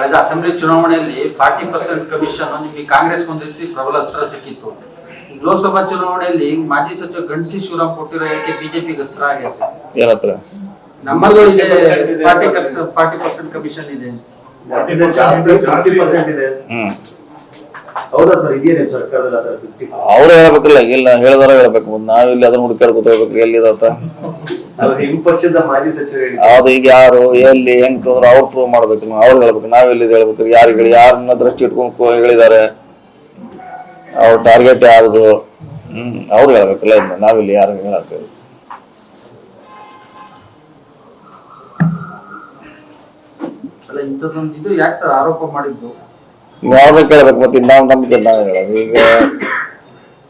ಕಳೆದ ಅಸೆಂಬ್ಲಿ ಚುನಾವಣೆಯಲ್ಲಿ forty percent commission ನಿಮಗೆ ಕಾಂಗ್ರೆಸ್ ಒಂದು ರೀತಿ ಪ್ರಬಲ ಅಸ್ತ್ರ ಸಿಕ್ಕಿತ್ತು. ಈಗ ಲೋಕಸಭಾ ಚುನಾವಣೆಯಲ್ಲಿ ಮಾಜಿ ಸಚಿವ ಗಣಸಿ ಶಿವರಾಮ್ ಕೊಟ್ಟಿರೋ ಯಾಕೆ ಬಿಜೆಪಿಗೆ ಅಸ್ತ್ರ ಆಗೈತೆ? ನಮ್ಮಲ್ಲೂ ಇದೆ forty percent forty percent commission ಇದೆ. ಅವ್ರು ಹೇಳ್ಬೇಕಲ್ಲ ಇಲ್ಲ ಹೇಳಿದಾರ ಹೇಳ್ಬೇಕು. ನಾವಿಲ್ಲಿ ಅದನ್ನ ಹುಡುಕಾಡ್ಕೊತ ಹೋಗ್ಬೇಕು ಎಲ್ಲಿದಂತ ನಿಮ್ ಪಕ್ಷದ ಮಾಜಿ ಸಚಿವರು ಅದು ಈಗ ಯಾರು ಎಲ್ಲಿ ಹೆಂಗ್ ತಂದ್ರೆ ಅವ್ರು ಪ್ರೂವ್ ಮಾಡ್ಬೇಕು ನಾವು ಅವ್ರು ಹೇಳ್ಬೇಕು ಎಲ್ಲಿ ಹೇಳ್ಬೇಕು ಯಾರಿಗೆ ಹೇಳಿ ಯಾರನ್ನ ದೃಷ್ಟಿ ಇಟ್ಕೊಂಡು ಕೋ- ಹೇಳಿದ್ದಾರೆ ಅವ್ರ ಟಾರ್ಗೆಟ್ ಯಾವುದು ಹ್ಮ್ ಅವ್ರು ಹೇಳ್ಬೇಕಲ್ಲ ಇನ್ನು ನಾವಿಲ್ಲಿ ಯಾರು ಹೇಳಬೇಕು ಅಲ್ಲ ಇಂಥದ್ದೊಂದು ಇದು ಯಾಕೆ ಆರೋಪ ಮಾಡಿದ್ದು? ನೀವು ಅವ್ರನ್ನ ಕೇಳ್ಬೇಕು ಮತ್ತೆ ನಾವು ನಂಬಿಕೆ ನಾವ್ ಹೇಳೋದು. ಈಗ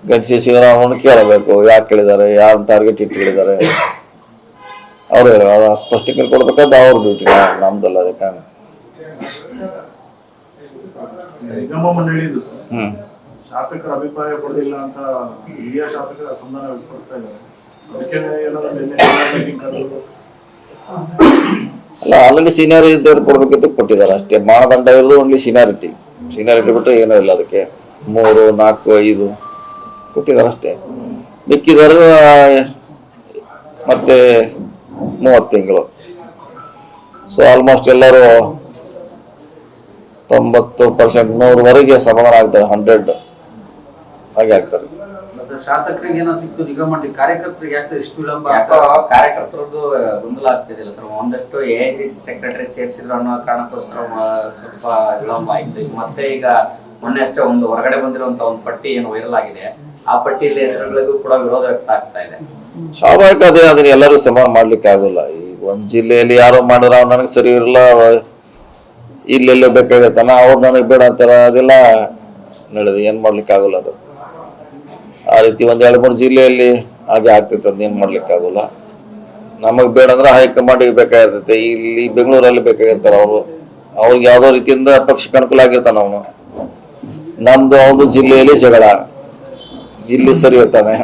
ಗಡಿಸಿ ಶಿವರಾಮನ ಕೇಳಬೇಕು ಯಾಕೆ ಕೇಳಿದ್ದಾರೆ ಯಾರು ಟಾರ್ಗೆಟ್ ಇಟ್ಟು ಹೇಳಿದ್ದಾರೆ ಅವ್ರು ಹೇಳೋ ಅವ್ರ ಸ್ಪಷ್ಟೀಕರಣ ಕೊಡ್ಬೇಕಾದ ಅವ್ರ ಡ್ಯೂಟಿ ನಮ್ದಲ್ಲ ಅದೇ ಕಾರಣ. ನಿಗಮ ಮಂಡಳಿದು ಹ್ಮ್. ಶಾಸಕರ ಅಭಿಪ್ರಾಯ ಕೊಡಲಿಲ್ಲ ಅಂತ ಹಿರಿಯ ಶಾಸಕರ ಅಸಮಾಧಾನ ವ್ಯಕ್ತಪಡಿಸ್ತಾ ಇದ್ದಾರೆ. ಅದಕ್ಕೆ ಏನಾದ್ರು ನಿನ್ನೆ meeting ಕರೆದು ಅಲ್ಲ ಆಲ್ರೆಡಿ ಸೀನಿಯರ್ ಇದ್ದವ್ರು ಕೊಡ್ಬೇಕಿತ್ತು ಕೊಟ್ಟಿದ್ದಾರೆ ಅಷ್ಟೇ. ಮಾನದಂಡ ಇರೋದು ಓನ್ಲಿ ಸೀನಿಯಾರಿಟಿ ಸೀನಿಯಾರಿಟಿ ಬಿಟ್ಟರೆ ಏನೂ ಇಲ್ಲ ಅದಕ್ಕೆ. ಮೂರು ನಾಲ್ಕು ಐದು ಕೊಟ್ಟಿದ್ದಾರೆ ಅಷ್ಟೇ. ಮಿಕ್ಕಿದವರು ಮತ್ತೆ ಮೂವತ್ತು ತಿಂಗಳು. ಸೊ ಆಲ್ಮೋಸ್ಟ್ ಎಲ್ಲರೂ ತೊಂಬತ್ತು ಪರ್ಸೆಂಟ್ ನೂರವರೆಗೆ ಸಮಾಧಾನ ಆಗ್ತಾರೆ ಹಂಡ್ರೆಡ್ ಹಾಗೆ ಆಗ್ತಾರೆ. ಮತ್ತೆ ಶಾಸಕರಿಗೆ ಏನೋ ಸಿಕ್ತು ನಿಗಮ ಮಂಡಳಿ ಕಾರ್ಯಕರ್ತರಿಗೆ ಯಾಕೆ ಇಷ್ಟು ವಿಳಂಬ ಕಾರ್ಯಕರ್ತರದ್ದು ಗೊಂದಲ ಆಗ್ತಿದಿಲ್ಲ ಸರ್? ಒಂದಷ್ಟು ಎ ಐ ಸಿ ಸೆಕ್ರೆಟರಿ ಸೇರಿಸಿದ್ರು ಅನ್ನೋ ಕಾರಣಕ್ಕೋಸ್ಕರ ಸ್ವಲ್ಪ ವಿಳಂಬ ಆಯ್ತು. ಈಗ ಮತ್ತೆ ಈಗ ಮೊನ್ನೆ ಅಷ್ಟೇ ಒಂದು ಹೊರಗಡೆ ಬಂದಿರುವಂತ ಒಂದು ಪಟ್ಟಿ ಏನು ವೈರಲ್ ಆಗಿದೆ. ಆ ಪಟ್ಟಿಯಲ್ಲಿ ಹೆಸರುಗಳಿಗೂ ಕೂಡ ವಿರೋಧ ವ್ಯಕ್ತ ಆಗ್ತಾ ಇದೆ. ಸ್ವಾಭಾವಿಕ ಅದೇ, ಅದನ್ನ ಎಲ್ಲರೂ ಸಮಾನ ಮಾಡ್ಲಿಕ್ಕೆ ಆಗೋಲ್ಲ. ಈ ಒಂದ್ ಜಿಲ್ಲೆಯಲ್ಲಿ ಯಾರೋ ಮಾಡಿದ್ರ ನನಗೆ ಸರಿ ಇರಲ್ಲ ಇಲ್ಲೆಲ್ಲೋ ಬೇಕಾಗತ್ತಾನ ಅವ್ರು ನನಗೆ ಬೇಡ ಅಂತಾರ, ಅದೆಲ್ಲ ನಡೆದು ಏನ್ ಮಾಡ್ಲಿಕ್ಕೆ ಆಗೋಲ್ಲ ಅದು. ಆ ರೀತಿ ಒಂದ್ ಎರಡು ಮೂರು ಜಿಲ್ಲೆಯಲ್ಲಿ ಹಾಗೆ ಆಗ್ತೈತೆ ಅದ್ ಏನ್ ಮಾಡ್ಲಿಕ್ಕೆ ಆಗೋಲ್ಲ. ನಮಗ್ ಬೇಡ ಅಂದ್ರೆ ಹೈಕಮಾಂಡಿಗೆ ಬೇಕಾಗಿರ್ತೈತೆ, ಇಲ್ಲಿ ಬೆಂಗಳೂರಲ್ಲಿ ಬೇಕಾಗಿರ್ತಾರ ಅವರು. ಅವ್ರಿಗೆ ಯಾವ್ದೋ ರೀತಿಯಿಂದ ಪಕ್ಷಕ್ಕೆ ಅನುಕೂಲ ಆಗಿರ್ತಾನ ಅವನು. ನಮ್ದು ಅವನು ಜಿಲ್ಲೆಯಲ್ಲಿ ಜಗಳ. ಇಲ್ಲಿ ಸರಿ ಇರ್ತಾನೆ.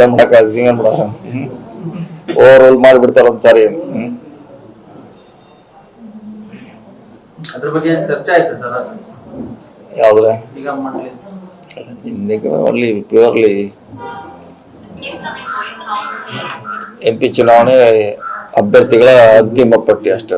ಏನ್ ಮಾಡಕ್ಕಾಗ್ತದೆ ಏನ್ ಮಾಡ ಓವರ್ ಆಲ್ ಮಾಡಿಬಿಡ್ತಾರ ಒಂದ್ಸಾರಿ. ಸಾರಿ ಅದ್ರ ಬಗ್ಗೆ ಚರ್ಚೆ ಆಯ್ತು ಸರ್ ಯಾವ್ದ್ರೆ? ನಿಗಮ ಓನ್ಲಿ ಪ್ಯೂರ್ಲಿ ಎಂ ಪಿ ಚುನಾವಣೆ ಅಭ್ಯರ್ಥಿಗಳ ಅಂತಿಮ ಪಟ್ಟಿ ಅಷ್ಟೇ.